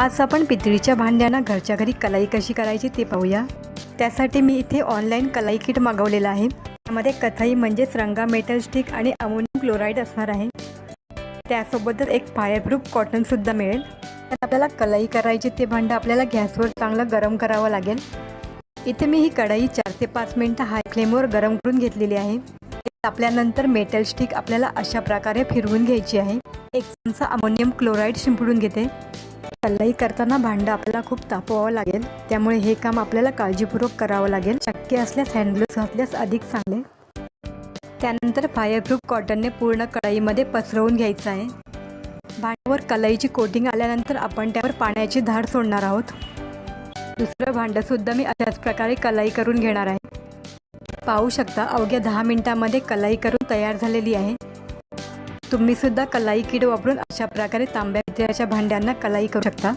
आज आपण पितळीच्या भांड्यांना घरच्या घरी कलाई कशी करायची ते पाहूया. त्यासाठी मी इथे ऑनलाईन कलाई किट मागवलेलं आहे. त्यामध्ये कथाई म्हणजेच रंगा मेटल स्टिक आणि अमोनियम क्लोराईड असणार आहे. त्यासोबतच एक फायरप्रूफ कॉटनसुद्धा मिळेल. तर आपल्याला कलाई करायची ते भांडं आपल्याला गॅसवर चांगलं गरम करावं लागेल. इथे मी ही कढई चार ते पाच मिनटं हाय फ्लेमवर गरम करून घेतलेली आहे. तापल्यानंतर मेटल स्टिक आपल्याला अशा प्रकारे फिरवून घ्यायची आहे. एक चमचा अमोनियम क्लोराईड शिंपडून घेते. कल्लाई करताना भांडं आपल्याला खूप तापवावं लागेल. त्यामुळे हे काम आपल्याला काळजीपूर्वक करावं लागेल. शक्य असल्यास हँडग्लोव्स घातल्यास अधिक चांगले. त्यानंतर फायरप्रूफ कॉटनने पूर्ण कढईमध्ये पसरवून घ्यायचं आहे. भांड्यावर कलईची कोटिंग आल्यानंतर आपण त्यावर पाण्याची धार सोडणार आहोत. दुसरं भांडंसुद्धा मी अशाच प्रकारे कलाई करून घेणार आहे. पाहू शकता अवघ्या दहा मिनिटामध्ये कलाई करून तयार झालेली आहे. तुम्हीसुद्धा कलाई किड वापरून अशा प्रकारे तांब्या पितळ्याच्या भांड्यांना कलाई करू शकता.